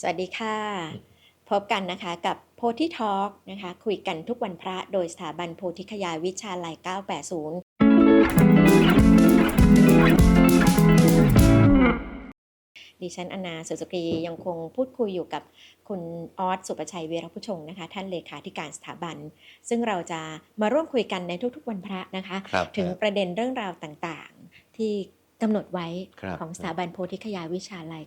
สวัสดีค่ะ พบกันนะคะกับโพธิทอล์กนะคะ คุยกันทุกวันพระโดยสถาบันโพธิคยาวิชาลัย 980 ดิฉันอนาสุสุกรียังคงพูดคุยอยู่กับคุณออสสุประชัยเวรผู้ชงนะคะ ท่านเลขาธิการสถาบัน ซึ่งเราจะมาร่วมคุยกันในทุกๆวันพระนะคะครับถึงประเด็นเรื่องราวต่างๆ ที่ กำหนดไว้ครับของสถาบันโพธิคยาวิชาลัย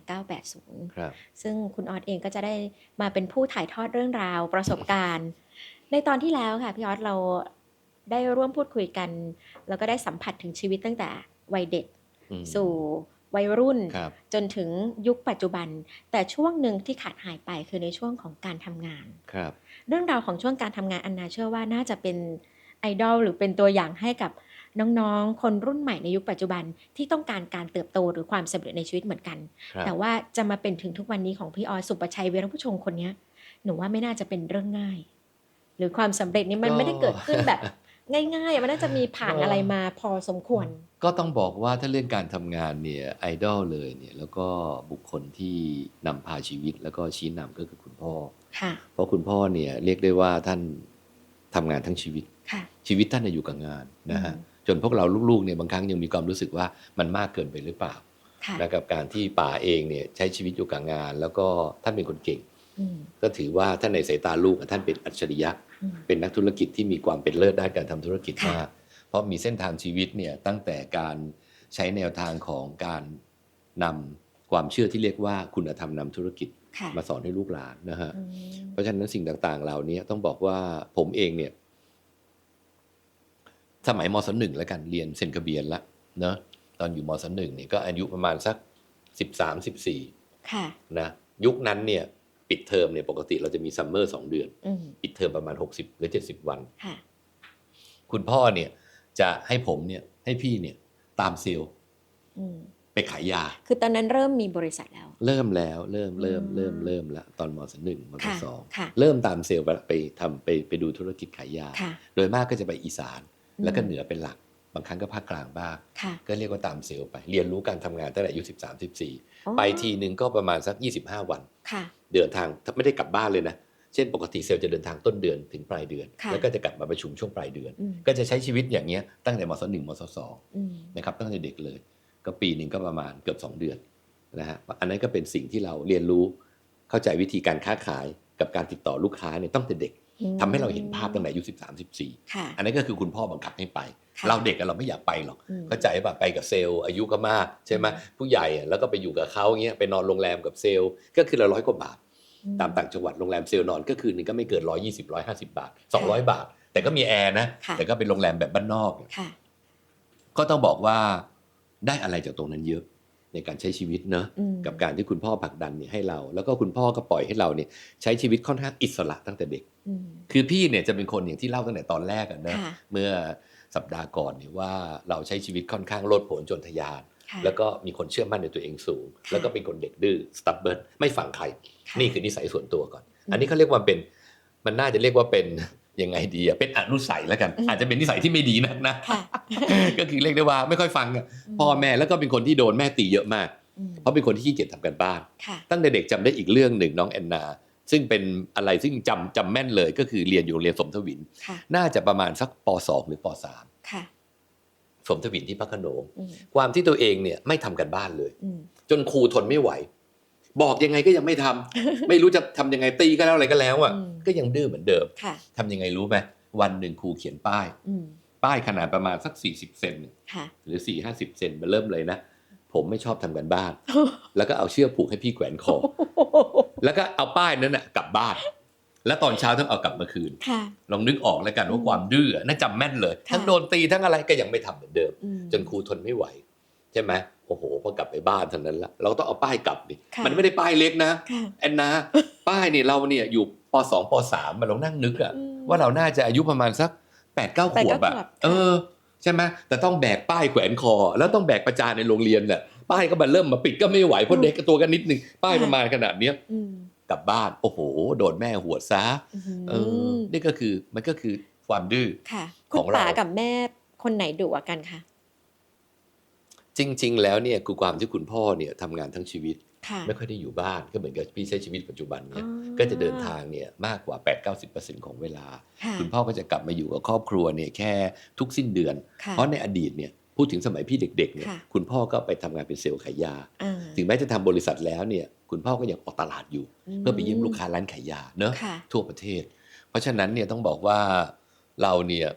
980ครับซึ่งคุณออสเองก็จะได้มาเป็นผู้ถ่ายทอดเรื่องราวประสบการณ์ ในตอนที่แล้วค่ะพี่ออสเราได้ร่วมพูดคุยกัน แล้วก็ได้สัมผัสถึงชีวิตตั้งแต่วัยเด็กอืมสู่วัยรุ่นครับจนถึงยุคปัจจุบัน แต่ช่วงหนึ่งที่ขาดหายไปคือในช่วงของการทำงานครับเรื่องราวของช่วงการทำงานอันนาเชื่อว่าน่าจะเป็นไอดอลหรือเป็นตัวอย่างให้กับ น้องๆ คนรุ่นใหม่ในยุคปัจจุบันที่ต้องการการเติบโตหรือความสำเร็จในชีวิตเหมือนกันครับแต่ว่าจะมาเป็นถึงทุกวันนี้ของพี่ออยสุประชัยเวรผู้ชงคนเนี้ยหนูว่าไม่น่าจะเป็นเรื่องง่าย หรือความสำเร็จนี้มันก็ไม่ได้เกิดขึ้นแบบง่ายๆ มันน่าจะมีผ่านก็อะไรมาพอสมควร ก็ต้องบอกว่าถ้าเรื่องการทำงานเนี่ยไอดอลเลยเนี่ยแล้วก็บุคคลที่นำพาชีวิตแล้วก็ชี้นำก็คือคุณพ่อค่ะเพราะคุณพ่อเนี่ยเรียกได้ว่าท่านทำงานทั้งชีวิตค่ะชีวิตท่านน่ะอยู่กับงานนะฮะอืม จนพวกเราลูกๆเนี่ยบางครั้งยังมีความรู้สึกว่ามันมากเกินไปหรือเปล่าค่ะนะกับการที่ป๋าเองเนี่ยใช้ชีวิตอยู่กับงาน แล้วก็ท่านเป็นคนเก่งอืมก็ถือว่าท่านในสายตาลูกอะท่านเป็นอัจฉริยะอืมเป็นนักธุรกิจที่มีความเป็นเลิศด้านการทำธุรกิจค่ะมากเพราะมีเส้นทางชีวิตเนี่ยตั้งแต่การใช้แนวทางของการนำความเชื่อที่เรียกว่าคุณธรรมนำธุรกิจค่ะมาสอนให้ลูกหลานนะฮะอืมเพราะฉะนั้นสิ่งต่างๆเหล่านี้ต้องบอกว่าผมเองเนี่ย สมัยมศหนึ่งแล้วกันเรียนเซนคาเบียนละเนอะตอนอยู่มศหนึ่งเนี่ยก็อายุประมาณสักสิบสามสิบสี่ค่ะนะยุคนั้นเนี่ยปิดเทอมเนี่ยปกติเราจะมีซัมเมอร์สองเดือนอืมปิดเทอมประมาณ60หรือ70วันค่ะคุณพ่อเนี่ยจะให้ผมเนี่ยให้พี่เนี่ยตามเซลล์อืมไปขายยา คือตอนนั้นเริ่มมีบริษัทแล้ว เริ่มแล้วเริ่มเริ่มอืมเริ่มเริ่มแล้วตอนมศหนึ่งมศค่ะสองค่ะเริ่มตามเซลล์ไปไปทำไปไปดูธุรกิจขายยาค่ะโดยมากก็จะไปอีสานอืม แล้วก็เหนือเป็นหลัก บางครั้งก็ภาคกลางบ้างค่ะก็เรียกว่าตามเซลล์ไป เรียนรู้การทำงานตั้งแต่อายุ 13อ๋อ14 ไปทีหนึ่งก็ประมาณสัก 25 วันค่ะเดินทางถ้าไม่ได้กลับบ้านเลยนะ เช่นปกติเซลล์จะเดินทางต้นเดือนถึงปลายเดือนค่ะแล้วก็จะกลับมาประชุมช่วงปลายเดือนอืมก็จะใช้ชีวิตอย่างเงี้ยตั้งแต่มศหนึ่งมศสองอืมนะครับตั้งแต่เด็กเลย ก็ปีหนึ่งก็ประมาณเกือบ 2 เดือนนะฮะ อันนั้นก็เป็นสิ่งที่เราเรียนรู้เข้าใจวิธีการค้าขายกับการติดต่อลูกค้าเนี่ยตั้งแต่เด็กอืม ทำให้เราเห็นภาพตั้งแต่อายุ13 14ค่ะอันนั้นก็คือคุณพ่อบังคับให้ไปค่ะเราเด็กอะเราไม่อยากไปหรอกอืมเข้าใจป่ะไปกับเซลล์อายุก็มากใช่ไหมผู้ใหญ่อะแล้วก็ไปอยู่กับเขาเงี้ยไปนอนโรงแรมกับเซลล์ก็คือละร้อยกว่าบาท ตามต่างจังหวัดโรงแรมเซลล์นอนก็คืนหนึงก็ไม่เกิน120 150บาท200บาท แต่ก็มีแอร์นะค่ะแต่ก็เป็นโรงแรมแบบบ้านนอกค่ะก็ต้องบอกว่าได้อะไรจากตรงนั้นเยอะ ในการใช้ชีวิตเนอะอืมกับการที่คุณพ่อผลักดันเนี่ยให้เรา แล้วก็คุณพ่อก็ปล่อยให้เราเนี่ยใช้ชีวิตค่อนข้างอิสระตั้งแต่เด็กอืมคือพี่เนี่ยจะเป็นคนอย่างที่เล่าตั้งแต่ตอนแรกอะนะค่ะเมื่อสัปดาห์ก่อนเนี่ยว่าเราใช้ชีวิตค่อนข้างโลดโผนจนทะยานค่ะแล้วก็มีคนเชื่อมั่นในตัวเองสูงค่ะแล้วก็เป็นคนเด็กดื้อสตับเบิร์ไม่ฟังใครค่ะนี่คือนิสัยส่วนตัวก่อนอืมอันนี้เขาเรียกว่าเป็นมันน่าจะเรียกว่าเป็นยังไงดีอะเป็นอนุสัยแล้วกันอืมอาจจะเป็นนิสัยที่ไม่ดีนักนะค่ะ ก็คือเรียกได้ว่าไม่ค่อยฟังอะพ่อแม่แล้วก็เป็นคนที่โดนแม่ตีเยอะมากอืมเพราะเป็นคนที่ขี้เกียจทำกันบ้านค่ะตั้งแต่เด็กจำได้อีกเรื่องหนึ่งน้องแอนนา ซึ่งเป็นอะไรซึ่งจำจำแม่นเลยก็คือเรียนอยู่โรงเรียนสมทวินค่ะน่าจะประมาณสักป .2 หรือป .3 ค่ะสมทวินที่พระโขนงอืมความที่ตัวเองเนี่ยไม่ทำกันบ้านเลยอืมจนครูทนไม่ไหว บอกยังไงก็ยังไม่ทำไม่รู้จะทำยังไงตีก็แล้วอะไรก็แล้วอะอืมก็ยังดื้อเหมือนเดิมค่ะทำยังไงรู้ไหมวันหนึ่งครูเขียนป้ายอืม ป้ายขนาดประมาณสัก 40 เซนค่ะหรือ 4 50 เซนมาเริ่มเลยนะ ผมไม่ชอบทำกันบ้าน แล้วก็เอาเชือกผูกให้พี่แขวนคอ แล้วก็เอาป้ายนั้นน่ะกลับบ้าน แล้วตอนเช้าต้องเอากลับมาคืนค่ะลองนึกออกแล้วกันว่าความดื้อน่าจำแม่นเลยค่ะทั้งโดนตีทั้งอะไรก็ยังไม่ทำเหมือนเดิมอืมจนครูทนไม่ไหว ใช่ไหมโอ้โหพอกลับไปบ้านเท่านั้นละเราต้องเอาป้ายกลับดิค่ะมันไม่ได้ป้ายเล็กนะค่ะแอนนาป้ายนี่เราเนี่ยอยู่ปสองปสามมาลองนั่งนึกอะอืมว่าเราน่าจะอายุประมาณสัก แปดเก้าขแปดวเก้าบอะขวบเออใช่ไหมแต่ต้องแบกป้ายแขวนคอ แล้วต้องแบกประจานในโรงเรียนเนี่ยป้ายก็มาเริ่มมาปิดก็ไม่ไหวเพราะเด็กตัวกันนิดนึงป้ายประมาณขนาดเนี้ยอืมกลับบ้าน โอ้โห โดนแม่หัวดซะเอออนี่ก็คือมันก็คือความดื้อค่ะขคุอณงเราป๋ากับแม่คนไหนดุกว่ากันคะจริง ๆ แล้วเนี่ยคือความที่คุณพ่อเนี่ยทำงานทั้งชีวิต ค่ะ ไม่ค่อยได้อยู่บ้านก็เหมือนกับพี่ใช้ชีวิตปัจจุบันเนี่ยอ๋อก็จะเดินทางเนี่ยมากกว่า 8-90%ของเวลาค่ะคุณพ่อก็จะกลับมาอยู่กับครอบครัวเนี่ยแค่ทุกสิ้นเดือนค่ะเพราะในอดีตเนี่ยพูดถึงสมัยพี่เด็กๆเนี่ยค่ะคุณพ่อก็ไปทำงานเป็นเซลล์ขายยาอ่าถึงแม้จะทำบริษัทแล้วเนี่ยคุณพ่อก็ยังออกตลาดอยู่ เพื่อไปเยี่ยมลูกค้าร้านขายยาเนอะค่ะทั่วประเทศ เพราะฉะนั้นเนี่ยต้องบอกว่าเราเนี่ย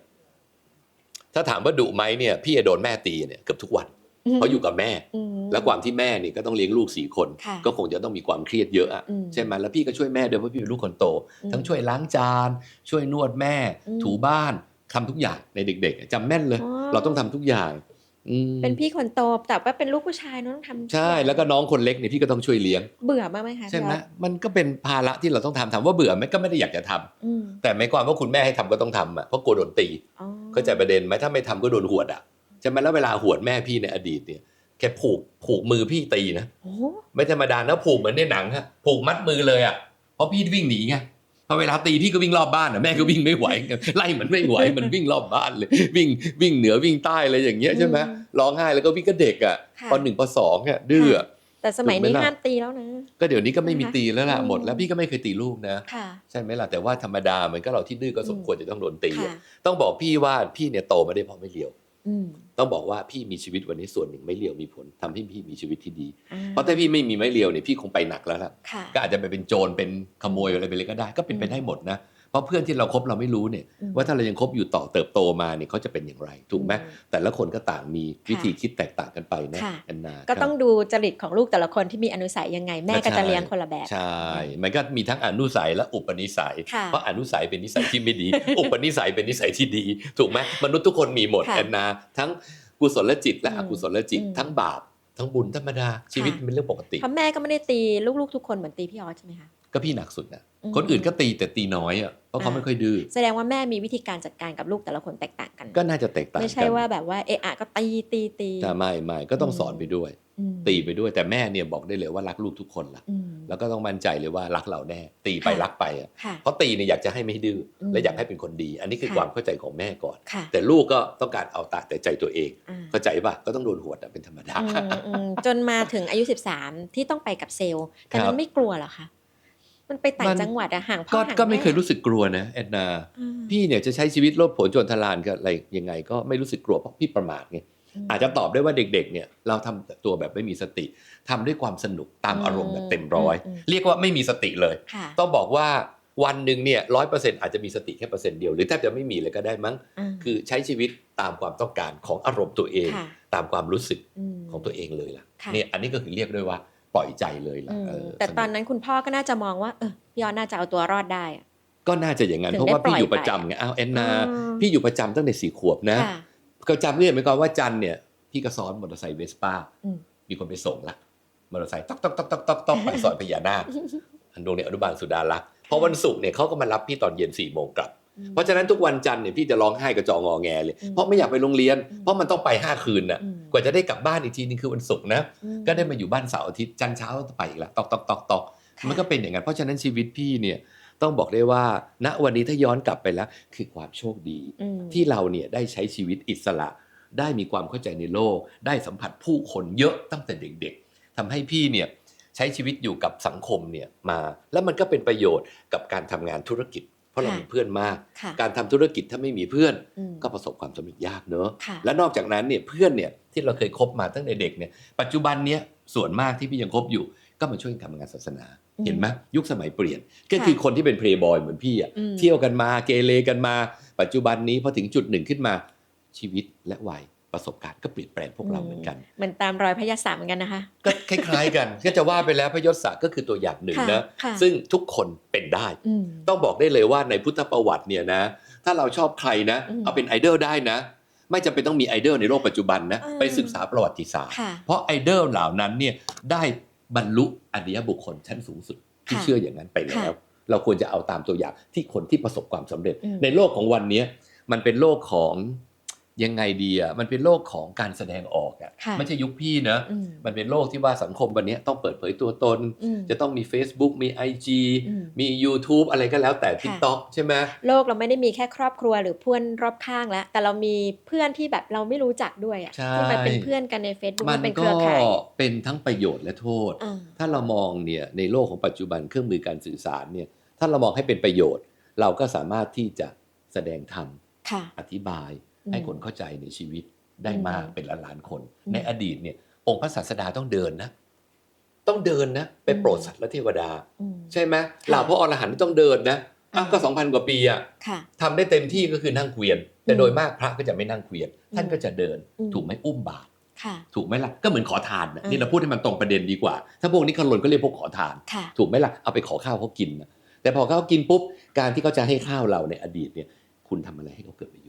ถ้าถามว่าดุไหมเนี่ยพี่จะโดนแม่ตีเนี่ยเกือบทุกวัน เพราะอยู่กับแม่อืมและความที่แม่เนี่ยก็ต้องเลี้ยงลูกสี่คนค่ะก็คงจะต้องมีความเครียดเยอะอะอืมใช่ไหมแล้วพี่ก็ช่วยแม่ด้วยเพราะพี่เป็นลูกคนโตอืมทั้งช่วยล้างจาน ช่วยนวดแม่อืมถูบ้านทำทุกอย่างในเด็ก ๆจำแม่นเลยอ๋อเราต้องทำทุกอย่างอืมเป็นพี่คนโตแต่ว่าเป็นลูกผู้ชายเนอะต้องทำใช่แล้วก็น้องคนเล็กเนี่ยพี่ก็ต้องช่วยเลี้ยง เบื่อมากไหมคะใช่ไหมพี่ออสมันก็เป็นภาระที่เราต้องทำถามว่าเบื่อไหมก็ไม่ได้อยากจะทำอืมแต่ไม่ความว่าคุณแม่ให้ทำก็ต้องทำอะเพราะกลัวโดนตีอ๋อเข้าใจประเด็นไหมถ้าไม่ทำก็โดนหวดอะ ใช่ไหมแล้วเวลาหวดแม่พี่ในอดีตเนี่ยแกผูกผูกมือพี่ตีนะโอ้ไม่ธรรมดานะผูกเหมือนในหนังฮะผูกมัดมือเลยอะเพราะพี่วิ่งหนีไงพอเวลาตีพี่ก็วิ่งรอบบ้านอะแม่ก็วิ่งไม่ไหวไล่มันไม่ไหวมันวิ่งรอบบ้านเลย วิ่งวิ่งเหนือวิ่งใต้อะไรอย่างเงี้ยใช่ไหมร้องไห้แล้วก็วิ่งก็เด็กอะค่ะปหนึ่งปสองอะดื้ออะแต่สมัยนี้ถูกไหมล่ะห้ามตีแล้วนะ ก็เดี๋ยวนี้ก็ไม่มีตีแล้วล่ะอืมหมดแล้วพี่ก็ไม่เคยตีลูกนะค่ะใช่ไหมล่ะแต่ว่าธรรมดาเหมือนก็เราที่ดื้อก็สมควรจะต้องโดนตีค่ะอะต้องบอกพี่ว่าพี่เนี่ยโตมาได้เพราะไม่เลียวอืม ต้องบอกว่าพี่มีชีวิตวันนี้ส่วนหนึ่งไม่เลียวมีผลทำให้พี่มีชีวิตที่ดีอ่เพราะถ้าพี่ไม่มีไม่เลียวเนี่ยพี่คงไปหนักแล้วล่ะค่ะก็อาจจะไปเป็นโจรเป็นขโมยอะไรไปเลยก็ได้ ก็เป็นไปได้หมดนะ เพราะเพื่อนที่เราคบเราไม่รู้เนี่ยอืมว่าถ้าเรายังคบอยู่ต่อเติบโตมาเนี่ยเขาจะเป็นอย่างไร ถูกไหมอืแต่ละคนก็ต่างมีวิธีคิดแตกต่างกันไปนะค่ะแอนนาก็ครับต้องดูจริตของลูกแต่ละคนที่มีอนุสัยยังไงแม่ก็จะเลี้ยงคนละแบบใช่มันก็มีทั้งอนุสัยและอุปนิสัยค่ะเพราะอนุสัยเป็นนิสัยที่ไม่ดี อุปนิสัยเป็นนิสัยที่ดี ถูกไหมมนุษย์ทุกคนมีหมดค่ะแอนนา ทั้งกุศลจิต และอืมอกุศลจิตอืมทั้งบาปทั้งบุญธรรมดาชีวิตค่ะมันเป็นเรื่องปกติเพราะแม่ก็ไม่ได้ตีลูกๆทุกคนเหมือนตีพี่ออสใช่ไหมคะก็พี่หนักสุดนะอืม คนอื่นก็ตีแต่ตีน้อยอะเพราะเขาอ่าไม่ค่อยดื้อแสดงว่าแม่มีวิธีการจัดการกับลูกแต่ละคนแตกต่างกัน ก็น่าจะแตกต่างกันไม่ใช่ว่าแบบว่าเอะอะก็ตีตีตีแต่ไม่ไม่ก็ต้องอืมสอนไปด้วยอืมตีไปด้วยแต่แม่เนี่ยบอกได้เลยว่ารักลูกทุกคนละอืมแล้วก็ต้องมั่นใจเลยว่ารักเราแน่ตีไปค่ะรักไปอะค่ะเพราะตีเนี่ยอยากจะให้ไม่ดื้ออมและอยากให้เป็นคนดี อันนี้คือค่ะความเข้าใจของแม่ก่อนค่ะแต่ลูกก็ต้องการเอาตาแต่ใจตัวเองอ่าเข้าใจป่ะก็ต้องโดนหวดอะเป็นธรรมดาอืมอืมจนมาถึงอายุ 13 ที่ต้องไปกับเซลล์แต่ครัมับนไม่กลัวเหรอคะ มันไปต่างมันจังหวัดอะห่างพ่ก็อห่างก็ไม่แเคยรู้สึกกลัวนะแอนนาอืมพี่เนี่ยจะใช้ชีวิตโลดโผนโจรทลานกับอะไรยังไง ก็ไม่รู้สึกกลัวเพราะพี่ประมาทไงมอาจจะตอบได้ว่าเด็กๆ เนี่ยเราทำตัวแบบไม่มีสติทำด้วยความสนุกตามอืมอารมณ์แบบเต็มร้อยอืมอืมเรียกว่าไม่มีสติเลยค่ะต้องบอกว่าวันหนึ่งเนี่ยร้อยเปอร์เซ็นต์อาจจะมีสติแค่เปอร์เซ็นต์เดียว หรือแทบจะไม่มีเลยก็ได้มั้งาคือใช้ชีวิตตามความต้องการของอารมณ์ตัวเองค่ะตามความรู้สึกมของตัวเองเลยล่ะค่ะเนี่ยอันนี้ก็คือเรียกได้ว่า ปล่อยใจเลยล่ะอืมเออแต่สกตอนนั้นคุณพ่อก็น่าจะมองว่าเออพี่ออสน่าจะเอาตัวรอดได้อะก็น่าจะอย่างนั้นถึงเพราะว่าได้ปล่พี่อยอยู่ประไปจำไงอ้าวแอนนาอืมพี่อยู่ประจำตั้งแต่สี่ขวบนะค่ะก็จำเนี่ยหมายความว่าจันทร์เนี่ยพี่ก็ซ้อนมอเตอร์ไซค์เวสป้าอืมมีคนไปส่งละมอเตอร์ไซค์ต๊อกต๊อกต๊อกต๊อกต๊อกต๊อกไปซอยพญานาคอันโรงเรียนอนุบาลสุดารักษ์พอวันศุกร์เนี่ยเขาก็มารับพี่ตอนเย็นสี่โมงกลับ เพราะฉะนั้นทุกวันจันทร์เนี่ยพี่จะร้องไห้กระจองงอแงเลยอืมเพราะไม่อยากไปโรงเรียนอืมเพราะมันต้องไปห้าคืนน่ะอืมกว่าจะได้กลับบ้านอีกทีนึงคือวันศุกร์นะอืมก็ได้มาอยู่บ้านเสาร์อาทิตย์จันทร์เช้าต้องไปอีกละตอกตอกตอกตอกค่ะมันก็เป็นอย่างนั้นเพราะฉะนั้นชีวิตพี่เนี่ยต้องบอกได้ว่า ณวันนี้ถ้าย้อนกลับไปแล้ว คือความโชคดีอืมที่เราเนี่ยได้ใช้ชีวิตอิสระ ได้มีความเข้าใจในโลก ได้สัมผัสผู้คนเยอะตั้งแต่เด็กๆทำให้พี่เนี่ยใช้ชีวิตอยู่กับสังคมเนี่ยมา แล้วมันก็เป็นประโยชน์กับการทำงานธุรกิจเพ ราะเราค่ะมีเพื่อนมากค่ะการทำธุรกิจถ้าไม่มีเพื่อนอืมก็ประสบความสำเร็จยากเนอะค่ะและนอกจากนั้นเนี่ยเพื่อนเนี่ยที่เราเคยคบมาตั้งแต่เด็กเนี่ยปัจจุบันเนี้ยส่วนมากที่พี่ยังคบอยู่ ก็มาช่วยกันทำงานศาสนาอืมเห็นไหมยุคสมัยเปลี่ยน ก็ค่ะคือคนที่เป็นเพลย์บอยเหมือนพี่อะอืมเที่ยวกันมาเกเรกันมา ปัจจุบันนี้พอถึงจุดหนึ่งขึ้นมาชีวิตและวัย ประสบการณ์ก็เปลี่ยนแปลงพวกเราเหมือนกัน เหมือนตามรอยพญาสามเหมือนกันนะคะ ก็คล้ายๆกัน ก็จะว่าไปแล้วพระยศศักดิ์ก็คือตัวอย่างหนึ่งค่ะนะค่ะซึ่งทุกคนเป็นได้อืมต้องบอกได้เลยว่าในพุทธประวัติเนี่ยนะ ถ้าเราชอบใครนะอืมเอาเป็นไอดอลได้นะ ไม่จำเป็นต้องมีไอดอลในโลกปัจจุบันนะอืมไปศึกษาประวัติศาสตร์ค่ะเพราะไอดอลเหล่านั้นเนี่ยได้บรรลุอริยบุคคลชั้นสูงสุดที่ค่ะเชื่ออย่างนั้นไปแล้วค่ะเราควรจะเอาตามตัวอย่างที่คนที่ประสบความสำเร็จอืมในโลกของวันเนี้ยมันเป็นโลกของ ยังไงดีอะมันเป็นโลกของการแสดงออกอะค่ะไม่ใช่ยุคพี่นะอืมมันเป็นโลกที่ว่าสังคมวันนี้ต้องเปิดเผยตัวตนอืมจะต้องมี Facebook มี IG อืมมี YouTube อะไรก็แล้วแต่ค่ะ TikTok ใช่ไหมโลกเราไม่ได้มีแค่ครอบครัวหรือเพื่อนรอบข้างแล้ว แต่เรามีเพื่อนที่แบบเราไม่รู้จักด้วยอะใช่ที่มาเป็นเพื่อนกันใน Facebook มัมันนเป็นเคก็รือข่ายเป็นทั้งประโยชน์และโทษอ่าถ้าเรามองเนี่ยในโลกของปัจจุบันเครื่องมือการสื่อสารเนี่ยถ้าเรามองให้เป็นประโยชน์ เราก็สามารถที่จะแสดงธรรมค่ะอธิบายอืม ให้คนเข้าใจในชีวิตได้มากอืมเป็นล้านล้านๆคนอืมในอดีตเนี่ย องค์พระศาสดาต้องเดินนะ ต้องเดินนะไปโปรดสัตว์และเทวดาอืมใช่ไหมค่ะเหล่าพระอรหันต์ต้องเดินนะอ้าวอ่าก็สองพันกว่าปีอะค่ะทำได้เต็มที่ก็คือนั่งเกวียน แต่อืมโดยมากพระก็จะไม่นั่งเกวียน ท่านก็จะเดินอืมถูกไหมอุ้มบาตรค่ะถูกไหมล่ะก็เหมือนขอทานนะอืมนี่เราพูดให้มันตรงประเด็นดีกว่า ถ้าพวกนี้ขลนก็เรียกพวกขอทานค่ะถูกไหมล่ะเอาไปขอข้าวเขากินนะแต่พอเขากินปุ๊บการที่เขาจะให้ข้าวเราในอดีตเนี่ย คุณทำอะไรให้เขาเกิดประโย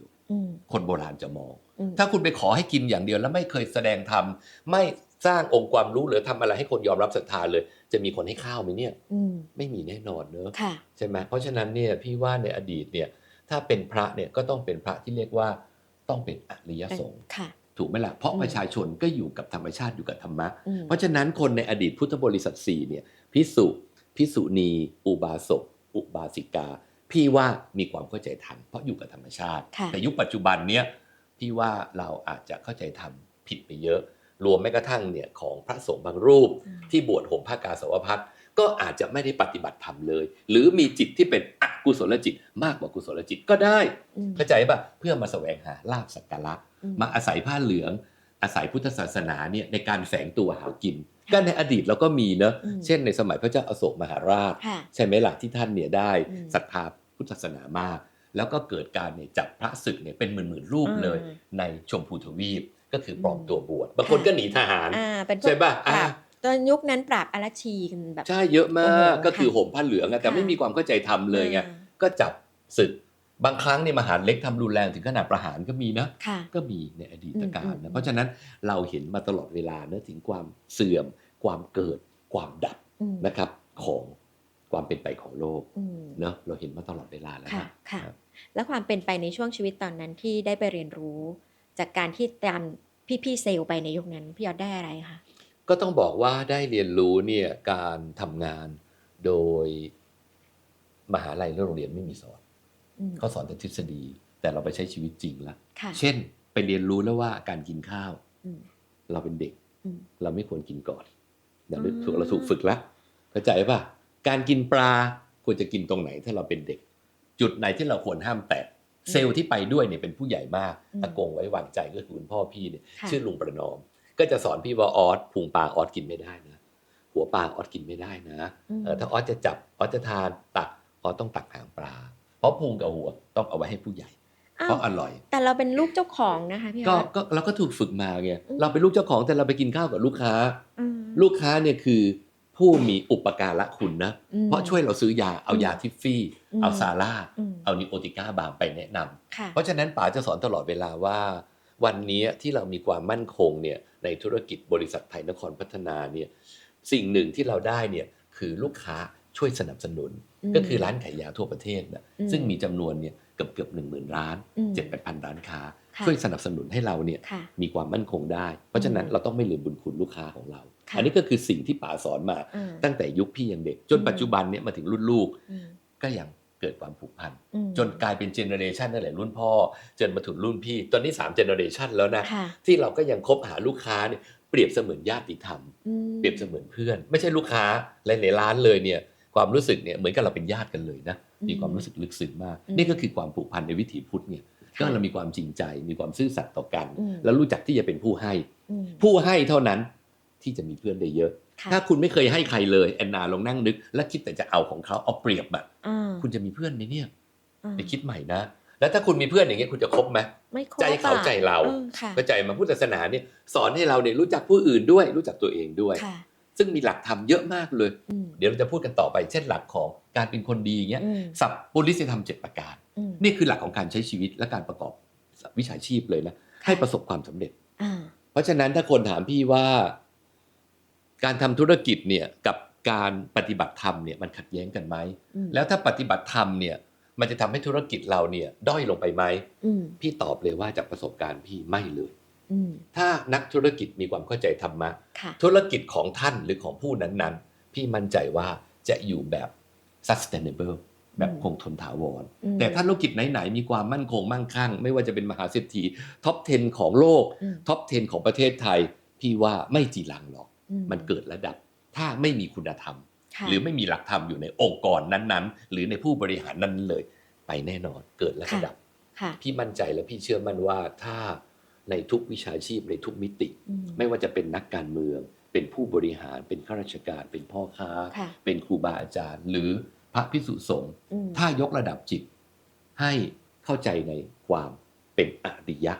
ชน์อืม คนโบราณจะมองอืมถ้าคุณไปขอให้กินอย่างเดียวแล้วไม่เคยแสดงธรรมไม่สร้างองค์ความรู้หรือทำอะไรให้คนยอมรับศรัทธาเลย จะมีคนให้ข้าวไหมเนี่ยอืมไม่มีแน่นอนเนอะค่ะใช่ไหมเพราะฉะนั้นเนี่ยพี่ว่าในอดีตเนี่ยถ้าเป็นพระเนี่ยก็ต้องเป็นพระที่เรียกว่าต้องเป็นอริยสงฆ์ค่ะถูกไหมล่ะเพราะอืมประชาชนก็อยู่กับธรรมชาติอยู่กับธรรมะอืมเพราะฉะนั้นคนในอดีตพุทธบริษัทสี่เนี่ยพิสุพิสุณี อุบาสกอุบาสิกา พี่ว่ามีความเข้าใจทัน เพราะอยู่กับธรรมชาติค่ะแต่ยุคปัจจุบันเนี่ยพี่ว่าเราอาจจะเข้าใจทำผิดไปเยอะ รวมแม้กระทั่งเนี่ยของพระสงฆ์บางรูปอืมที่บวชห่มผ้ากาสาวพัดก็อาจจะไม่ได้ปฏิบัติธรรมเลย หรือมีจิตที่เป็นอกุศลจิต มากกว่ากุศลจิตก็ได้อืมเข้าใจป่ะเพื่อมาแสวงหาลาภสักการะอืมมาอาศัยผ้าเหลือง อาศัยพุทธศาสนาเนี่ยในการแฝงตัวหากินก็ในอดีตเราก็มีเนอะอืมเช่นในสมัยพระเจ้าอโศกมหาราชค่ะใช่ไหมล่ะที่ท่านเนี่ยได้อืมศรัทธา พุทธศาสนามาก แล้วก็เกิดการเนี่ยจับพระศึกเนี่ยเป็นหมื่นๆรูปเลยอืมในชมพูทวีปก็คือปลอมอืมตัวบวชบางคนค่ะก็หนีทหารอ่าเป็นพวกใช่ป่ะปราอ่าบตอนยุคนั้นปราบอารัชชีกันแบบใช่เยอะมาโอ้กโหก็คือค่ะห่มผ้าเหลืองอะแต่ค่ะไม่มีความเข้าใจธรรมเลยไงอ่าก็จับศึกบางครั้งเนี่ยมหาดเล็กทำรุนแรงถึงขนาดประหารก็มีนะค่ะก็มีในอดีตการอืมอืนะมเพราะฉะนั้นเราเห็นมาตลอดเวลาเนะถึงความเสื่อม ความเกิดความดับอืมนะครับของ ความเป็นไปของโลกอืมเนอะเราเห็นมาตลอดเวลาแล้วค่ะนะค่ะรับแล้วความเป็นไปในช่วงชีวิตตอนนั้นที่ได้ไปเรียนรู้ จากการที่ตามพี่ๆเซลล์ไปในยุคนั้นพี่ยอดได้อะไรคะก็ต้องบอกว่าได้เรียนรู้เนี่ยการทำงานโดยมหาลัยและโรงเรียนไม่มีสอนอืมเขาสอนแต่ทฤษฎี แต่เราไปใช้ชีวิตจริงละค่ะเช่นไปเรียนรู้แล้วว่าการกินข้าวอืมเราเป็นเด็กอืมเราไม่ควรกินก่อนเราอืมถูกเราถูกฝึกแล้วเข้าใจป่ะ การกินปลาควรจะกินตรงไหนถ้าเราเป็นเด็ก จุดไหนที่เราควรห้ามแตะเซลล์ที่ไปด้วยเนี่ยเป็นผู้ใหญ่มากอืมอากงไว้วางใจก็คือคุณพ่อพี่เนี่ยค่ะชื่อลุงประนอม ก็จะสอนพี่ว่าออสพุงปลาออสกินไม่ได้นะหัวปลาออสกินไม่ได้นะมเออถ้าออสจะจับออสจะทานตักออสต้องตักหางปลา เพราะพุงกับหัวต้องเอาไว้ให้ผู้ใหญ่อ้าเพวราะอร่อย แต่เราเป็นลูกเจ้าของนะคะพี่ยก็อดก็เราก็ถูกฝึกมาไงอืมเราเป็นลูกเจ้าของแต่เราไปกินข้าวกับลูกค้าอืมลูกค้าเนี่ยคือ ผู้มีอุปการะคุณนะอืมเพราะช่วยเราซื้อยาเอายาทิฟฟี่อืมเอาซาร่าอืมเอานิโอติก้าบางไปแนะนำค่ะเพราะฉะนั้นป๋าจะสอนตลอดเวลาว่า วันนี้ที่เรามีความมั่นคงเนี่ยในธุรกิจบริษัทไทยนครพัฒนาเนี่ยสิ่งหนึ่งที่เราได้เนี่ยคือลูกค้าช่วยสนับสนุนอืมก็คือร้านขายยาทั่วประเทศนะอืมซึ่งมีจำนวนเนี่ยเกือบเกือบหนึ่งหมื่นร้านอืมเจ็ดแปดพันร้านค้าค่ะช่วยสนับสนุนให้เราเนี่ยค่ะมีความมั่นคงได้ เพราะฉะนั้นอืมเราต้องไม่ลืมบุญคุณลูกค้าของเราค่ะ อันนี้ก็คือสิ่งที่ป๋าสอนมาอ่าตั้งแต่ยุคพี่ยังเด็ก จนอืมปัจจุบันเนี่ยมาถึงรุ่นลูกอืมก็ยังเกิดความผูกพันอืมจนกลายเป็นเจเนอเรชันนั่นแหละรุ่นพ่อจนมาถึงรุ่นพี่ ตอนนี้3เจเนอเรชันแล้วนะค่ะที่เราก็ยังคบหาลูกค้าเนี่ยเปรียบเสมือนญาติธรรมอืมเปรียบเสมือนเพื่อน ไม่ใช่ลูกค้าหลายๆร้านเลยเนี่ยความรู้สึกเนี่ยเหมือนกับเราเป็นญาติกันเลยนะมีความรู้สึกลึกซึ้งมากอืมนี่ก็คือความผูกพันในวิถีพุทธเนี่ยก็เรามีความจริงใจมีความซื่อสัตย์ต่อกันอืมแล้วรู้จักที่จะเป็นผู้ให้อืมผู้ให้เท่านั้น ที่จะมีเพื่อนได้เยอะค่ะถ้าคุณไม่เคยให้ใครเลยแอนนาลองนั่งนึก และคิดแต่จะเอาของเขาเอาเปรียบอะอ่าคุณจะมีเพื่อนไหมเนี่ยอ่าไปคิดใหม่นะ แล้วถ้าคุณมีเพื่อนอย่างเงี้ยคุณจะคบไหมไม่ครบใจเขาอะใจเราออค่ะเข้าใจมาพุทธศาสนาเนี่ยสอนให้เราเนี่ยรู้จักผู้อื่นด้วย รู้จักตัวเองด้วยค่ะซึ่งมีหลักธรรมเยอะมากเลยอืมเดี๋ยวเราจะพูดกันต่อไป เช่นหลักของการเป็นคนดีอย่างเงี้ยอืมสัพปุริสธรรมเจ็ดประการอืมนี่คือหลักของการใช้ชีวิตและการประกอบวิชาชีพเลยนะให้ประสบความสำเร็จอ่าเพราะฉะนั้นถ้าคนถามพี่ว่า การทำธุรกิจเนี่ยกับการปฏิบัติธรรมเนี่ยมันขัดแย้งกันไหมอืมแล้วถ้าปฏิบัติธรรมเนี่ยมันจะทำให้ธุรกิจเราเนี่ยด้อยลงไปไหมอืมพี่ตอบเลยว่าจากประสบการณ์พี่ไม่เลยอืมถ้านักธุรกิจมีความเข้าใจธรรมะค่ะธุรกิจของท่านหรือของผู้นั้นๆ พี่มั่นใจว่าจะอยู่แบบ sustainable แบบคงทนถาวรอืมแต่ถ้าธุรกิจไหน ๆ มีความมั่นคงมั่งคั่ง ไม่ว่าจะเป็นมหาเศรษฐีท็อป 10 ของโลกอืมท็อป 10 ของประเทศไทย พี่ว่าไม่จีรังหรอกอื มันเกิดระดับ ถ้าไม่มีคุณธรรมค่ะหรือไม่มีหลักธรรมอยู่ในองค์กรนั้นๆ หรือในผู้บริหารนั้นเลย ไปแน่นอนเกิดระดับค่ะพี่มั่นใจและพี่เชื่อมั่นว่าถ้าในทุกวิชาชีพในทุกมิติอืมไม่ว่าจะเป็นนักการเมือง เป็นผู้บริหารเป็นข้าราชการ เป็นพ่อค้าค่ะเป็นครูบาอาจารย์ หรือพระพิสุสงฆ์อืมถ้ายกระดับจิต ให้เข้าใจในความเป็นอริยะ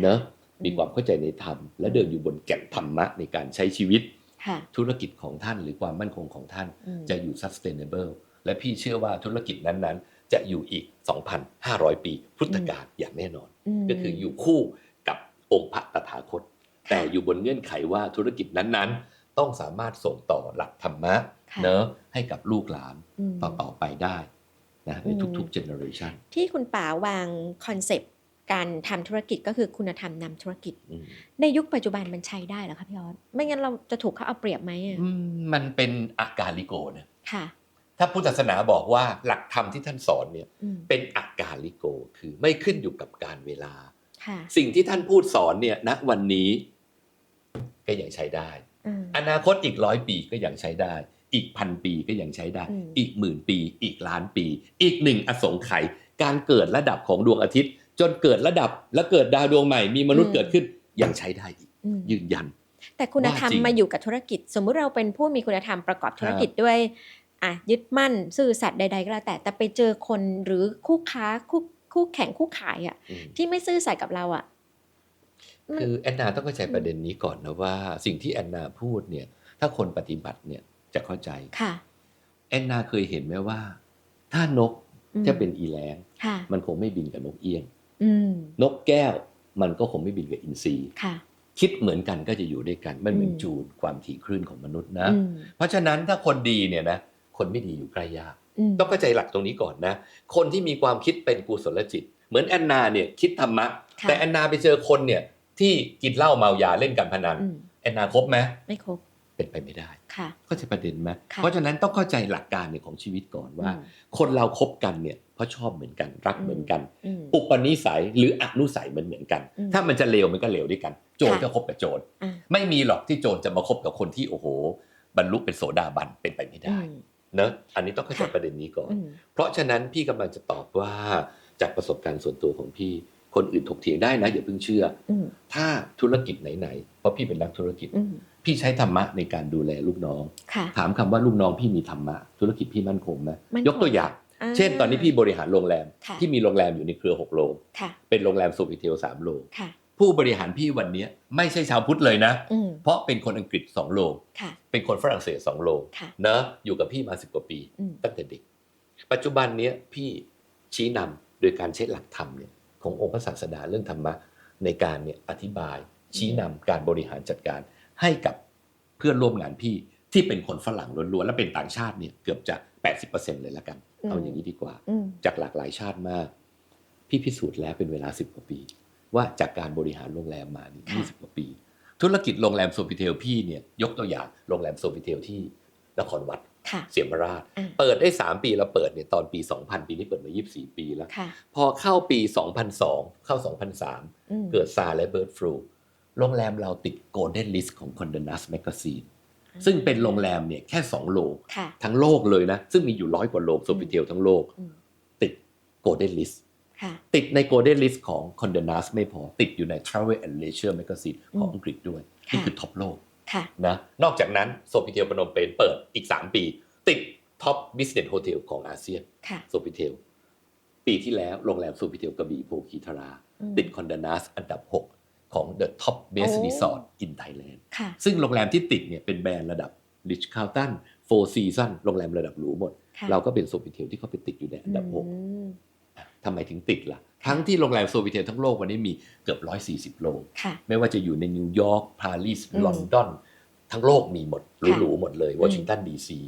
เนอะมีความเข้าใจในธรรม และเดินอยู่บนแก่นธรรมะในการใช้ชีวิตค่ะ ธุรกิจของท่านหรือความมั่นคงของท่านอืมจะอยู่ sustainable และพี่เชื่อว่าธุรกิจนั้นๆ จะอยู่อีก 2,500 ปีพุทธกาลอย่างแน่นอนมก็คืออยู่คู่กับองค์พระตถาคตค่ะแต่อยู่บนเงื่อนไขว่าธุรกิจนั้นๆ ต้องสามารถส่งต่อหลักธรรมะค่ะเนอะให้กับลูกหลานอืมต่อๆไปได้นะในอืมทุกๆ generation ที่คุณป๋าวางคอนเซปต์ การทำธุรกิจก็คือคุณธรรมนำธุรกิจอืมในยุคปัจจุบันมันใช้ได้เหรอคะพี่ออสไม่งั้นเราจะถูกเขาเอาเปรียบไหมอะอืมมันเป็นอาการลิโกนะค่ะ ถ้าพุทธศาสนาบอกว่าหลักธรรมที่ท่านสอนเนี่ยอืมเป็นอาการลิโกคือไม่ขึ้นอยู่กับการเวลาค่ะสิ่งที่ท่านพูดสอนเนี่ยณวันนี้ก็ยังใช้ได้อืมอนาคตอีกร้อยปีก็ยังใช้ได้ อีกพันปีก็ยังใช้ได้อืมอีกหมื่นปี อีกล้านปี อีกหนึ่งอสงไขยการเกิดระดับของดวงอาทิตย์ จนเกิดระดับและเกิดดาวดวงใหม่ มีมนุษย์เกิดขึ้นยังใช้ได้อีกอืมยืนยัน แต่คุณธรรมว่าจริงมาอยู่กับธุรกิจ สมมุติเราเป็นผู้มีคุณธรรมประกอบธุรกิจด้วยอะยึดมั่นซื่อสัตย์ใด ๆ ก็แล้วแต่แต่ไปเจอคนหรือคู่ค้าคู่คู่แข่งคู่ขายอะอืมที่ไม่ซื่อสัตย์กับเราอะมันคือแอนนาต้องเข้าใจประเด็นนี้ก่อนนะว่า สิ่งที่แอนนาพูดเนี่ย ถ้าคนปฏิบัติเนี่ยจะเข้าใจค่ะแอนนาเคยเห็นไหมว่า ถ้านกอืมจะเป็นอีแลงค่ะมันคงไม่บินกับนกเอี้ยงอืม นกแก้วมันก็คงไม่บินกับอินทรีค่ะคิดเหมือนกันก็จะอยู่ด้วยกันมันเหมือนอืมจูนความถี่คลื่นของมนุษย์นะอืมเพราะฉะนั้นถ้าคนดีเนี่ยนะคนไม่ดีอยู่ใกล้ยากอืมต้องเข้าใจหลักตรงนี้ก่อนนะ คนที่มีความคิดเป็นกุศลจิต เหมือนแอนนาเนี่ยคิดธรรมะค่ะแต่แอนนาไปเจอคนเนี่ยที่กินเหล้าเมายาเล่นการพนันอืมแอนนาคบไหมไม่ครบเป็นไปไม่ได้ค่ะเข้าใจประเด็นไหมค่ะเพราะฉะนั้นต้องเข้าใจหลักการเนี่ยของชีวิตก่อนว่าอืมคนเราคบกันเนี่ย เพราะชอบเหมือนกันรักอืมเหมือนกันอืมอุปนิสัยหรืออนุสัยมันเหมือนกันอืมถ้ามันจะเลวมันก็เลวด้วยกัน โจรค่ะก็คบกับโจรอะไม่มีหรอกที่โจรจะมาคบกับคนที่โอ้โห บรรลุเป็นโสดาบันเป็นไปไม่อืได้มเนอะอันนี้ต้องเข้าใจค่ะประเด็นนี้ก่อนอืมเพราะฉะนั้นพี่กำลังจะตอบว่าจากประสบการณ์ส่วนตัวของพี่ คนอื่นถกเถียงได้นะอย่าเพิ่งเชื่ออืมถ้าธุรกิจไหนๆเพราะพี่เป็นนักธุรกิจอืมพี่ใช้ธรรมะในการดูแลลูกน้องค่ะถามคำว่าลูกน้องพี่มีธรรมะ ธุรกิจพี่มั่นคงไหมมั่นคงยกตัวอย่างา เช่นตอนนี้พี่บริหารโรงแรมค่ะพี่มีโรงแรมอยู่ในเครือหกโรงค่ะเป็นโรงแรมโซฟิเทลสามโรงค่ะผู้บริหารพี่วันนี้ไม่ใช่ชาวพุทธเลยนะอืมเพราะเป็นคนอังกฤษสองโรงค่ะเป็นคนฝรั่งเศสสองโรงค่ะเนอะอยู่กับพี่มาสิบกว่าปีอืมตั้งแต่เด็ก ปัจจุบันเนี้ยพี่ชี้นำโดยการใช้หลักธรรมเนี่ยขององค์พระศาสดาเรื่องธรรมะในการเนี่ยอธิบาย ชี้นำการบริหารจัดการให้กับเพื่อนร่วมงานพี่ที่เป็นคนฝรั่งล้วนๆและเป็นต่างชาติเนี่ยเกือบจะ 80%เลยละกัน เอาอย่างนี้ดีกว่าอืมจากหลากหลายชาติมาก พี่พิสูจน์แล้วเป็นเวลา 10 กว่าปี ว่าจากการบริหารโรงแรมมานี่ค่ะ20 กว่าปี ธุรกิจโรงแรมโซฟิเทลพี่เนี่ยยกตัวอย่างโรงแรมโซฟิเทลที่นครวัดค่ะเสียมราชอ่าเปิดได้ 3 ปีแล้วเปิดเนี่ยตอนปี 2000 ปีนี้เปิดมา 24 ปีแล้วค่ะพอเข้าปี 2002 เข้า 2003อืมเกิดซาร์และเบิร์ดฟลูโรงแรมเราติดโกลเด้นลิสต์ของคอนเดนัสแมกกาซีน ซึ่งเป็นโรงแรมเนี่ยแค่2โลค่ะทั้งโลกเลยนะ ซึ่งมีอยู่ร้อยกว่าโรงโซฟิเทลทั้งโลกอืมติดโกลเด้นลิสต์ค่ะติดใน Golden List ของ Condé Nast ไม่พอติดอยู่ใน Travel and Leisure Magazine ของอืมอังกฤษด้วยค่ะนี่คือท็อปโลกค่ะนะนอกจากนั้นโซฟิเทลปนมเปญเปิดอีก 3 ปี ติดท็อปบิสเนสโฮเทลของอาเซียนค่ะโซฟิเทลปีที่แล้วโรงแรมโซฟิเทลกระบี่โพคีทราอืมติด Condé Nast อันดับ 6 ของ The Top Best โอ้ Resort in Thailand ค่ะซึ่งโรงแรมที่ติดเนี่ยเป็นแบรนด์ระดับ Rich Carlton Four Seasons โรงแรมระดับหรูหมดค่ะเราก็เป็นโซฟิเทลที่เขาไปติดอยู่ในอันดับ6อืมทำไมถึงติดล่ะ ทั้งที่โรงแรมโซฟิเทลทั้งโลกวันนี้มีเกือบ 140 โรงค่ะไม่ว่าจะอยู่ในนิวยอร์กปารีสอืมลอนดอนทั้งโลกมีหมดค่ะหรูๆหมดเลยวอชิงตันดีซี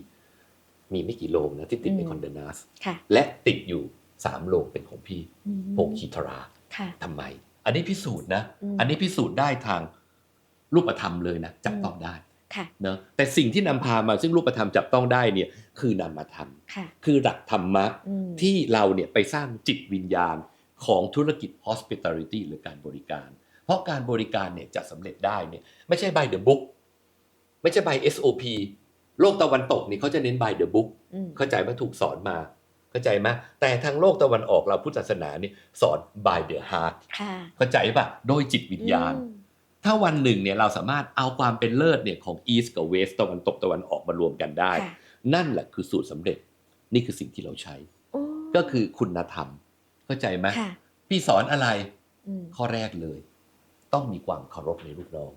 มีไม่กี่โรงนะที่ติดในอืมคอนเดนัสค่ะและติดอยู่สามโลกเป็นของพี่อืมโภคีทราค่ะทำไม อันนี้พิสูจน์นะอืมอันนี้พิสูจน์ได้ทางรูปธรรมเลยนะจับต้องได้ค่ะเนอะแต่สิ่งที่นำพามาซึ่งรูปธรรมจับต้องได้เนี่ยคือนามธรรมค่ะคือหลักธรรมะอืมที่เราเนี่ยไปสร้างจิตวิญญาณของธุรกิจ hospitality หรือการบริการ เพราะการบริการเนี่ยจะสำเร็จได้เนี่ยไม่ใช่ by the book ไม่ใช่ by SOP โลกตะวันตกนี่เขาจะเน้น by the book อืมเข้าใจว่าถูกสอนมา เข้าใจไหมแต่ทางโลกตะวันออกเราพุทธศาสนาเนี่ยสอน by the heart ค่ะเข้าใจป่ะโดยจิตวิญญาณอืมถ้าวันหนึ่งเนี่ยเราสามารถเอาความเป็นเลิศเนี่ยของ East กับ West ตะวันตกตะวันออกมารวมกันได้ค่ะนั่นแหละคือสูตรสำเร็จนี่คือสิ่งที่เราใช้โอ้ก็คือคุณธรรม เข้าใจไหมค่ะพี่สอนอะไรอืมข้อแรกเลย ต้องมีความเคารพในลูกน้อง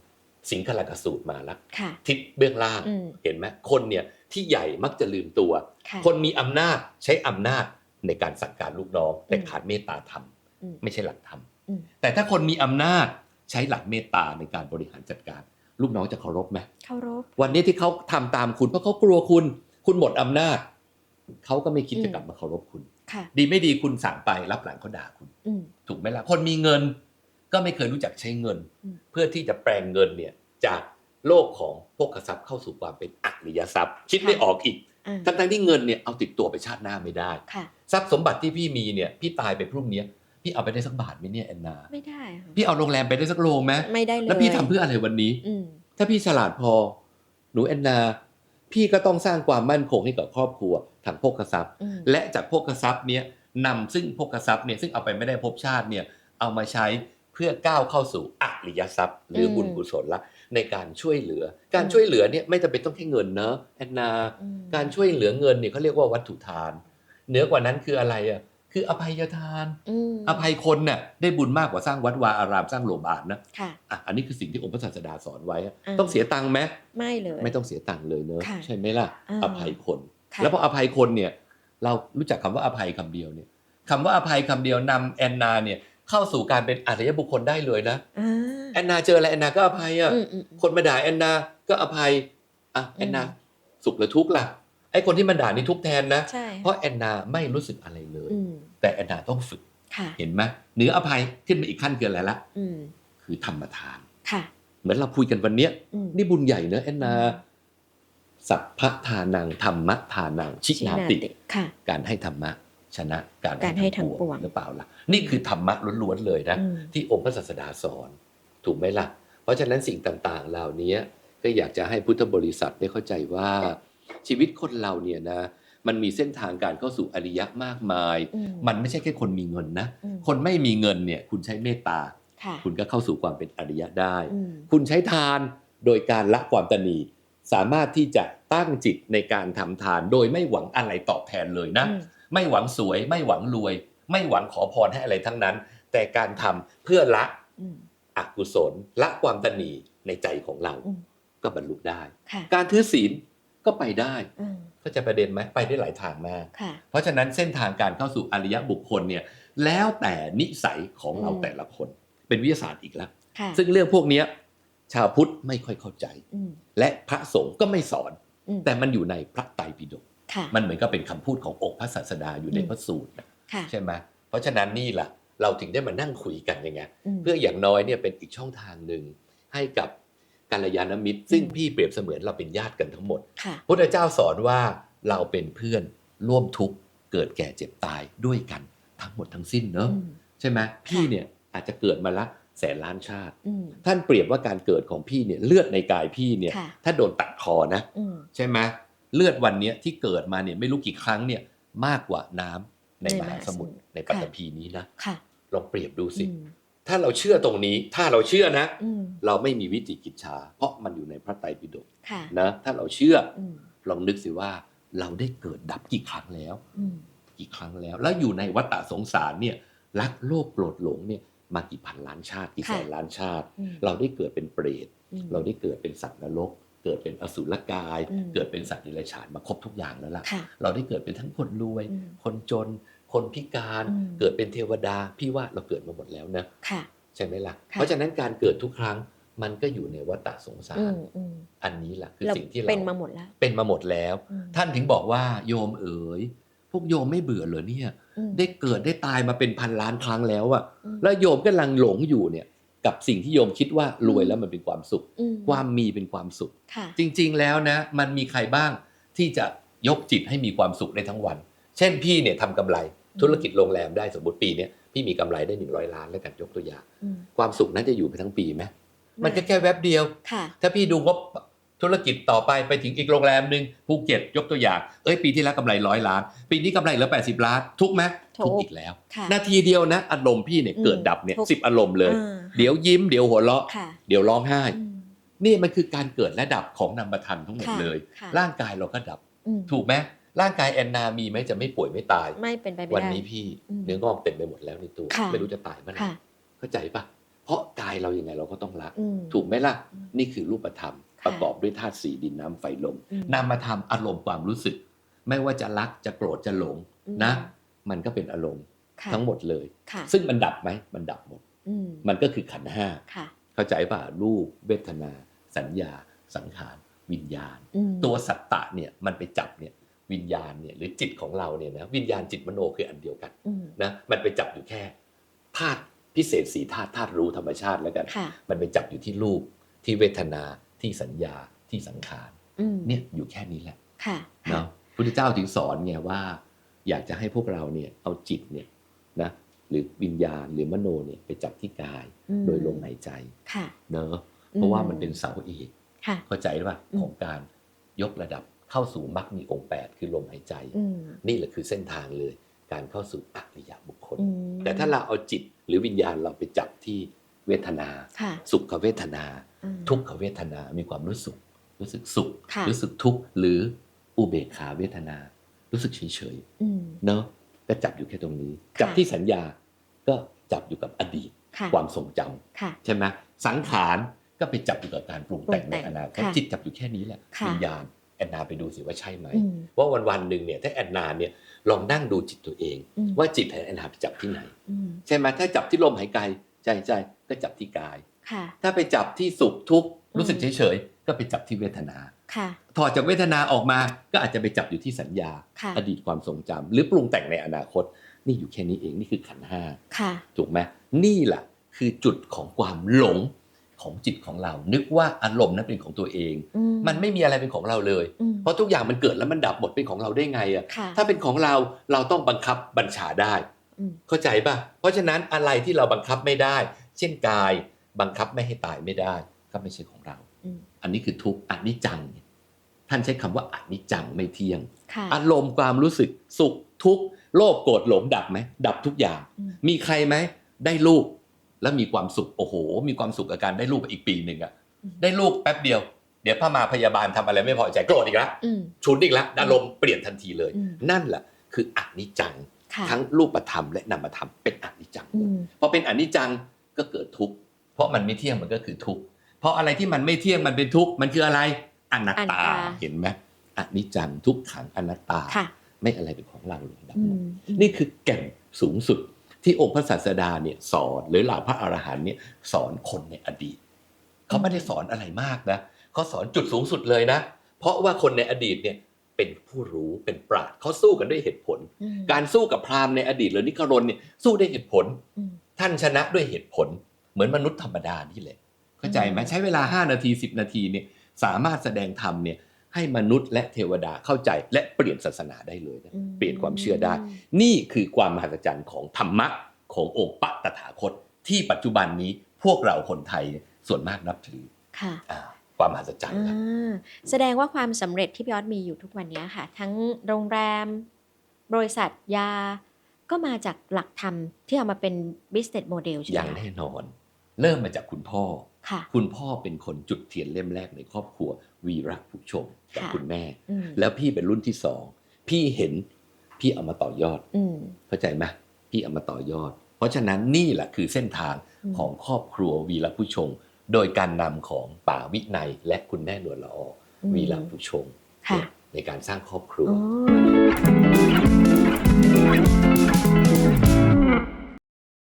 สิงคลากสูตรมาแล้วค่ะทิศเบื้องล่างอืมเห็นไหมคนเนี่ย ที่ใหญ่มักจะลืมตัวค่ะคนมีอำนาจใช้อำนาจในการสั่งการลูกน้อง แต่อืมขาดเมตตาธรรมอืมไม่ใช่หลักธรรมอืมแต่ถ้าคนมีอำนาจใช้หลักเมตตาในการบริหารจัดการ ลูกน้องจะเคารพไหมเคารพวันนี้ที่เขาทำตามคุณเพราะเขากลัวคุณ คุณหมดอำนาจเขาก็ไม่คิดจะกลับมาเคารพคุณค่ะดีไม่ดีคุณสั่งไปรับหลังเขาด่าคุณอืมถูกไหมล่ะคนมีเงิน ก็ไม่เคยรู้จักใช้เงินอืมเพื่อที่จะแปลงเงินเนี่ยจาก โลกของพวกทรัพย์เข้าสู่ความเป็นอริยทรัพย์ คิดไม่ออกอีกอ่าทั้งๆที่เงินเนี่ยเอาติดตัวไปชาติหน้าไม่ได้ค่ะทรัพย์สมบัติที่พี่มีเนี่ยพี่ตายไปพรุ่งเนี้ยพี่เอาไปได้สักบาทไหมเนี่ยแอนนา ไม่ได้ค่ะพี่เอาโรงแรมไปได้สักโรงไหมไม่ได้เลยแล้วพี่ทำเพื่ออะไรวันนี้อืมถ้าพี่ฉลาดพอ หนูแอนนา พี่ก็ต้องสร้างความมั่นคงให้กับครอบครัวทางโภคทรัพย์อืมและจากโภคทรัพย์เนี้ยนำซึ่งโภคทรัพย์เนี่ยซึ่งเอาไปไม่ได้ภพชาติเนี่ยเอามาใช้เพื่อก้าวเข้าสู่อริยทรัพย์ หรือบุญกุศลละ ในการช่วยเหลือ การช่วยเหลือเนี่ยไม่จำเป็นต้องแค่เงินเนอะแอนนาอืมการช่วยเหลือเงินเนี่ยเขาเรียกว่าวัตถุทาน เหนือกว่านั้นคืออะไรอะคืออภัยทานอืมอภัยคนน่ะได้บุญมากกว่าสร้างวัดวาอารามสร้างโรงพยาบาลนะค่ะอะอันนี้คือสิ่งที่องค์พระศาสดาสอนไว้อะอ่าต้องเสียตังค์ไหมไม่เลย ไม่ต้องเสียตังค์เลยเนอะค่ะใช่ไหมล่ะอ่าอภัยคนค่ะแล้วพออภัยคนเนี่ย เรารู้จักคำว่าอภัยคำเดียวเนี่ยคำว่าอภัยคำเดียวนำแอนนาเนี่ย เข้าสู่การเป็นอริยบุคคลได้เลยนะอ่าแอนนาเจออะไรแอนนาก็อภัยอะอืมอืมคนมาด่าแอนนาก็อภัยอะแอนนาอืมสุขหรือทุกข์ล่ะไอ้คนที่มันด่านี่ทุกข์แทนนะใช่เพราะแอนนาไม่รู้สึกอะไรเลยอืมแต่แอนนาต้องฝึกค่ะเห็นไหมเหนืออภัยขึ้นมาอีกขั้นเกินอะไรละอืมคือธรรมทานค่ะเหมือนเราคุยกันวันเนี้ยอืมนี่บุญใหญ่เนอะแอนนาสัพพะทานังธรรมะทานังชินาติค่ะการให้ธรรมะ ชนะการการให้ทั้งปวงหรือเปล่าล่ะ นี่คือธรรมะล้วนๆเลยนะอืมที่องค์พระศาสดาสอน ถูกไหมล่ะ เพราะฉะนั้นสิ่งต่างๆ เหล่านี้ก็อยากจะให้พุทธบริษัทได้เข้าใจว่าชีวิตคนเราเนี่ยนะมันมีเส้นทางการเข้าสู่อริยะมากมายอืมมันไม่ใช่แค่คนมีเงินนะอืมคนไม่มีเงินเนี่ยคุณใช้เมตตาค่ะคุณก็เข้าสู่ความเป็นอริยะได้อืมคุณใช้ทานโดยการละความตนีสามารถที่จะตั้งจิตในการทำทาน โดยไม่หวังอะไรตอบแทนเลยนะอืม ไม่หวังสวย ไม่หวังรวย ไม่หวังขอพรให้อะไรทั้งนั้น แต่การทำเพื่อละอืมอกุศลละความตนีในใจของเราอืมก็บรรลุได้ค่ะการถือศีลก็ไปได้อืมก็จะประเด็นไหมไปได้หลายทางมากค่ะเพราะฉะนั้นเส้นทางการเข้าสู่อริยบุคคลเนี่ยแล้วแต่นิสัยของเราอืมแต่ละคน เป็นวิทยาศาสตร์อีกแล้วค่ะซึ่งเรื่องพวกเนี้ยชาวพุทธไม่ค่อยเข้าใจอืมและพระสงฆ์ก็ไม่สอนอืมแต่มันอยู่ในพระไตรปิฎกค่ะ มันเหมือนกับเป็นคำพูดขององค์พระศาสดาอยู่ในอืมพระสูตรนะค่ะใช่ไหมเพราะฉะนั้นนี่แหละเราถึงได้มานั่งคุยกันยังไงมเพื่ออย่างน้อยเนี่ยเป็นอีกช่องทางหนึ่งให้กับกัลยาณมิตร ซึ่งอืมพี่เปรียบเสมือนเราเป็นญาติกันทั้งหมดค่ะพุทธเจ้าสอนว่าเราเป็นเพื่อนร่วมทุกข์เกิดแก่เจ็บตายด้วยกันทั้งหมดทั้งสิ้นเนอะอืมใช่ไหมพี่เนี่ยอาจจะเกิดมาละแสนล้านชาติอืมท่านเปรียบว่าการเกิดของพี่เนี่ยเลือดในกายพี่เนี่ยค่ะถ้าโดนตัดคอนะอืมใช่ไหม เลือดวันเนี้ยที่เกิดมาเนี่ยไม่รู้กี่ครั้งเนี่ยมากกว่าน้ำในในมมหาหาสมุทรสมุทรในปัตตค่ะภีนี้นะค่ะลองเปรียบดูสิอืมถ้าเราเชื่อตรงนี้ ถ้าเราเชื่อนะอืมเราไม่มีวิจิกิจฉาเพราะมันอยู่ในพระไตรปิฎกค่ะนะถ้าเราเชื่ออืมลองนึกสิว่าเราได้เกิดดับกี่ครั้งแล้วอืมกี่ครั้งแล้ว แล้วอยู่ในวัฏฏะสงสารเนี่ยรักโลภโกรธหลงเนี่ยมากี่พันล้านชาติ กี่แสนล้านชาติอืมเราได้เกิดเป็นเปรตอืมเราได้เกิดเป็นสัตว์นรก เกิดเป็นอสุรกายอืมเกิดเป็นสัตว์ดิเรกชันมาครบทุกอย่างแล้วล่ะค่ะเราได้เกิดเป็นทั้งคนรวยอืมคนจน คนพิการอืมเกิดเป็นเทวดา พี่ว่าเราเกิดมาหมดแล้วนะค่ะใช่ไหมล่ะค่ะ เพราะฉะนั้นการเกิดทุกครั้งมันก็อยู่ในวัฏฏะสงสาอืรมอืมอันนี้แหละคือเราสิ่งที่เราเป็นมาหมดแล้ว เป็นมาหมดแล้วอืมท่านถึงบอกว่าโยมเอ๋ยพวกโยมไม่เบื่อเหรอเนี่ยอืมได้เกิดได้ตายมาเป็นพันล้านครั้งแล้วอะอืมแล้วโยมกำลังหลงอยู่เนี่ย กับสิ่งที่โยมคิดว่ารวยแล้วมันเป็นความสุขอืมความมีเป็นความสุขค่ะจริงๆแล้วนะ มันมีใครบ้างที่จะยกจิตให้มีความสุขได้ทั้งวัน เช่นพี่เนี่ยทำกำไรอืมธุรกิจโรงแรมได้สมมติปีเนี้ยพี่มีกำไรได้ 100 ล้านแล้วกันยกตัวอย่างอืมความสุขนั้นจะอยู่ไปทั้งปีไหมมันก็แค่แวบเดียวค่ะถ้าพี่ดูงบ ธุรกิจต่อไปไปถึงอีกโรงแรมหนึ่งภูเก็ตยกตัวอย่าง เอ้ยปีที่แล้วกำไรร้อยล้าน ปีนี้กำไรเหลือ80ล้าน ทุกไหมถูกทุกอีกแล้วค่ะนาทีเดียวนะ อารมณ์พี่เนี่ยอืมเกิดดับเนี่ยทุกสิบอารมณ์เลยอ่าเดี๋ยวยิ้มเดี๋ยวหัวเราะค่ะเดี๋ยวร้องไห้อืมนี่มันคือการเกิดและดับของนามธรรมทั้งหมดค่ะเลยค่ะร่างกายเราก็ดับอืมถูกไหมร่างกายแอนนามีไหมจะไม่ป่วยไม่ตาย ไม่เป็นไปไม่วันได้นี้พี่อืมเนื้องอกเต็มไปหมดแล้วในตัวค่ะไม่รู้จะตายเมื่อไหร่ค่ะเข้าใจปะเพราะกายเรายังไงเราก็ต้องละอืมถูกไหมล่ะอืมนี่คือรูปธรรมค่ะ ประกอบด้วยธาตุสี่ดินน้ำไฟลมอืมนามธรรมอารมณ์ความรู้สึก ไม่ว่าจะรักจะโกรธจะหลงอืมนะ มันก็เป็นอารมณ์ค่ะทั้งหมดเลย ค่ะซึ่งมันดับไหมมันดับหมด อืมมันก็คือขันธ์ห้าค่ะเข้าใจป่ะรูปเวทนา สัญญา สังขาร วิญญาณ อืมตัวสัตตะเนี่ยมันไปจับเนี่ยวิญญาณเนี่ยหรือจิตของเราเนี่ยนะวิญญาณจิตมโนคืออันเดียวกันอืมนะมันไปจับอยู่แค่ธาตุพิเศษสีธาตุธาตุรู้ธรรมชาติแล้วกัน ค่ะ มันไปจับอยู่ที่รูปที่เวทนา ที่สัญญาที่สังขารอืมเนี่ยอยู่แค่นี้แหละค่ะเนาะพุทธเจ้าถึงสอนไงว่า อยากจะให้พวกเราเนี่ยเอาจิตเนี่ยนะหรือวิญญาณหรือมโนเนี่ยไปจับที่กายอืมโดยลมหายใจค่ะเนอะเพราะว่ามันเป็นเสาเอกค่ะเข้าใจป่ะอืมของการยกระดับเข้าสู่มรรคมีองค์8คือลมหายใจอืมนี่แหละคือเส้นทางเลย การเข้าสู่อริยบุคคลอืมแต่ถ้าเราเอาจิตหรือวิญญาณเราไปจับที่เวทนาค่ะสุขเวทนาอืม ทุกขเวทนา มีความรู้สึก รู้สึกสุขค่ะรู้สึกทุกข์ หรืออุเบกขาเวทนา รู้สึกเฉยอืมๆเนาะก็จับอยู่แค่ตรงนี้ค่ะจับที่สัญญา ก็จับอยู่กับอดีตค่ะความทรงจำค่ะใช่ไหมสังขารก็ไปจับอยู่กับการปรุงแต่งปรุงในแต่งอนาคตค่ะจิตจับอยู่แค่นี้แหละค่ะวิญญาณแอนนาไปดูสิว่าใช่ไหมอืมว่าวันวันๆหนึ่งเนี่ยถ้าแอนนาเนี่ยลองนั่งดูจิตตัวเองอืมว่าจิตของแอนนาไปจับที่ไหนอืมใช่ไหมถ้าจับที่ลมหายใจใจใจก็จับที่กาย ค่ะถ้าไปจับที่สุขทุกข์รู้สึกอืเฉมยๆก็ไปจับที่เวทนาค่ะถอดจากเวทนาออกมาก็อาจจะไปจับอยู่ที่สัญญาค่ะอดีตความทรงจำหรือปรุงแต่งในอนาคต นี่อยู่แค่นี้เองนี่คือขันธ์ห้าค่ะถูกไหมนี่แหละคือจุดของความหลงของจิตของเรา นึกว่าอารมณ์นั้นเป็นของตัวเองอืมันไม่มีอะไรเป็นของเราเลยอืมเพราะทุกอย่างมันเกิดแล้วมันดับหมดเป็นของเราได้ไงอะค่ะถ้าเป็นของเราเราต้องบังคับบัญชาได้อืมเข้าใจป่ะ เพราะฉะนั้นอะไรที่เราบังคับไม่ได้ เช่นกาย บังคับไม่ให้ตายไม่ได้ก็ไม่ใช่ของเราอืมอันนี้คือทุกข์อนิจจัง ท่านใช้คำว่าอนิจจังไม่เที่ยงค่ะอารมณ์ความรู้สึกสุขทุกข์โลภโกรธหลงดับไหมดับทุกอย่างอืมมีใครไหมได้ลูก แล้วมีความสุขโอ้โห มีความสุขกับการได้ลูกไปอีกปีหนึ่งอะอืมได้ลูกแป๊บเดียวเดี๋ยวพระมาพยาบาลทำอะไรไม่พอใจโกรธอีกแล้วอืมชุนอีกแล้วอารมณ์เปลี่ยนทันทีเลยอืมนั่นแหละคืออนิจจังค่ะทั้งรูปธรรมและนามธรรมเป็นอนิจจังอืมพอเป็นอนิจจังก็เกิดทุกข์ เพราะมันไม่เที่ยงมันก็คือทุกข์เพราะอะไรที่มันไม่เที่ยงมันเป็นทุกข์มันคืออะไรอนัตอนัตตาตาเห็นไหมอนิจจังทุกขังอนัตตาค่ะไม่อะไรเป็นของเราเลยดับอืหมดมนี่คือแก่นสูงสุดที่องค์พระศาสดาเนี่ยสอนหรือเหล่าพระอรหันต์เนี่ยสอนคนในอดีตเขาไม่ได้สอนอะไรมากนะเขาสอนจุดสูงสุดเลยนะ เพราะว่าคนในอดีตเนี่ยเป็นผู้รู้เป็นปราชญ์เขาสู้กันด้วยเหตุผลอืมการสู้กับพราหมณ์ในอดีตหรือนิครนเนี่ยสู้ด้วยเหตุผลอืมท่านชนะด้วยเหตุผล เหมือนมนุษย์ธรรมดานี่แหละเข้าใจไหมอืมใช้เวลา 5 นาที 10 นาทีเนี่ยสามารถแสดงธรรมเนี่ยให้มนุษย์และเทวดาเข้าใจและเปลี่ยนศาสนาได้เลยนะอืมเปลี่ยนความเชื่อได้ นี่คือความมหัศจรรย์ของธรรมะขององค์ปะตถาคต ที่ปัจจุบันนี้พวกเราคนไทยเนี่ยส่วนมากนับถือค่ะอาความมหัศจรรย์นะอ่าแสดงว่าความสำเร็จที่พี่ออสมีอยู่ทุกวันนี้ค่ะ ทั้งโรงแรม บริษัทยา ก็มาจากหลักธรรมที่เอามาเป็น business model ใช่ไหมอย่างคะแน่นอน เริ่มมาจากคุณพ่อค่ะคุณพ่อเป็นคนจุดเทียนเล่มแรกในครอบครัว วีระผู้ชมกับค่ะคุณแม่อืมแล้วพี่เป็นรุ่นที่สอง พี่เห็นพี่เอามาต่อยอดอืมเข้าใจไหมพี่เอามาต่อยอด เพราะฉะนั้นนี่แหละคือเส้นทางอืมของครอบครัววีระผู้ชง โดยการนำของป่าวิไนยและคุณแม่นวลละอออมวีระผู้ชงค่ะในการสร้างครอบครัวอ๋อ